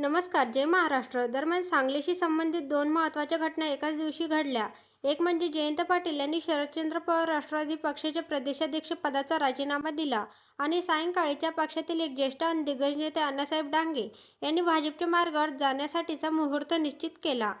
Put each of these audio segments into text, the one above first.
नमस्कार जय महाराष्ट्र. दरम्यान सांगलीशी संबंधित दोन महत्त्वाच्या घटना एकाच दिवशी घडल्या. एक म्हणजे जयंत पाटील यांनी शरदचंद्र पवार राष्ट्रवादी पक्षाच्या प्रदेशाध्यक्ष पदाचा राजीनामा दिला आणि सायंकाळी त्या पक्षातील एक ज्येष्ठ आणि दिग्गज नेते अण्णासाहेब डांगे यांनी भाजपच्या मार्गावर जाण्यासाठीचा मुहूर्त निश्चित केला.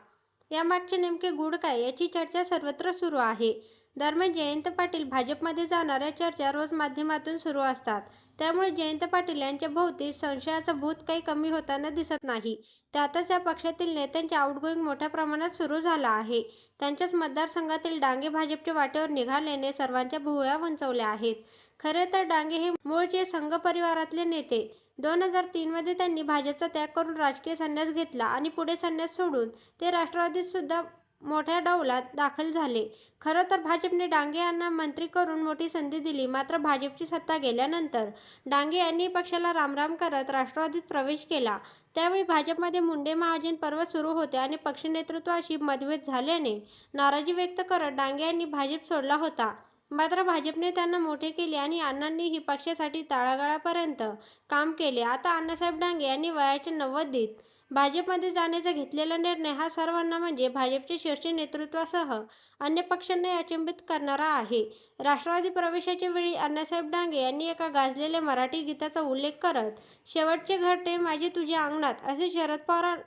यामागचे नेमके गुढ काय याची चर्चा सर्वत्र सुरू आहे. दरम्यान जयंत पाटील भाजपमध्ये जाणाऱ्या चर्चा रोज माध्यमातून सुरू असतात. त्यामुळे जयंत पाटील यांच्या भोवती संशयाचं भूत काही कमी होताना दिसत नाही. त्यातच या पक्षातील नेत्यांचे आउटगोईंग मोठ्या प्रमाणात सुरू झाला आहे. त्यांच्याच मतदारसंघातील डांगे भाजपच्या वाटेवर निघाल्याने सर्वांच्या भुवया उंचवल्या आहेत. खरे तर डांगे हे मूळचे संघ परिवारातले नेते. दोन हजार तीनमध्ये त्यांनी भाजपचा त्याग करून राजकीय संन्यास घेतला आणि पुढे संन्यास सोडून ते राष्ट्रवादीत सुद्धा मोठ्या डौलात दाखल झाले. खरं तर भाजपने डांगे यांना मंत्री करून मोठी संधी दिली मात्र भाजपची सत्ता गेल्यानंतर डांगे यांनी पक्षाला रामराम करत राष्ट्रवादीत प्रवेश केला. त्यावेळी भाजपमध्ये मुंडे महाजन पर्व सुरू होते आणि पक्ष नेतृत्वाशी मतभेद झाल्याने नाराजी व्यक्त करत डांगे यांनी भाजप सोडला होता. मात्र भाजपने त्यांना मोठे केले आणि अण्णांनीही पक्षासाठी तळागाळापर्यंत काम केले. आता अण्णासाहेब डांगे यांनी वयाच्या नव्वदीत भाजपमध्ये जाण्याचा घेतलेला निर्णय हा सर्वांना म्हणजे भाजपच्या शीर्ष नेतृत्वासह अन्य पक्षांना अचंबित करणारा आहे. राष्ट्रवादी प्रवेशाच्या वेळी अण्णासाहेब डांगे यांनी एका गाजलेल्या मराठी गीताचा उल्लेख करत शेवटचे घरटे माझे तुझ्या अंगणात असे शरद पवार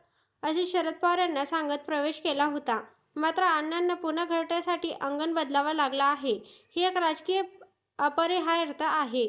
असे शरद पवार यांना सांगत प्रवेश केला होता. मात्र अण्णांना पुन्हा घरट्यासाठी अंगण बदलावा लागला आहे. ही एक राजकीय अपरिहार्यता आहे.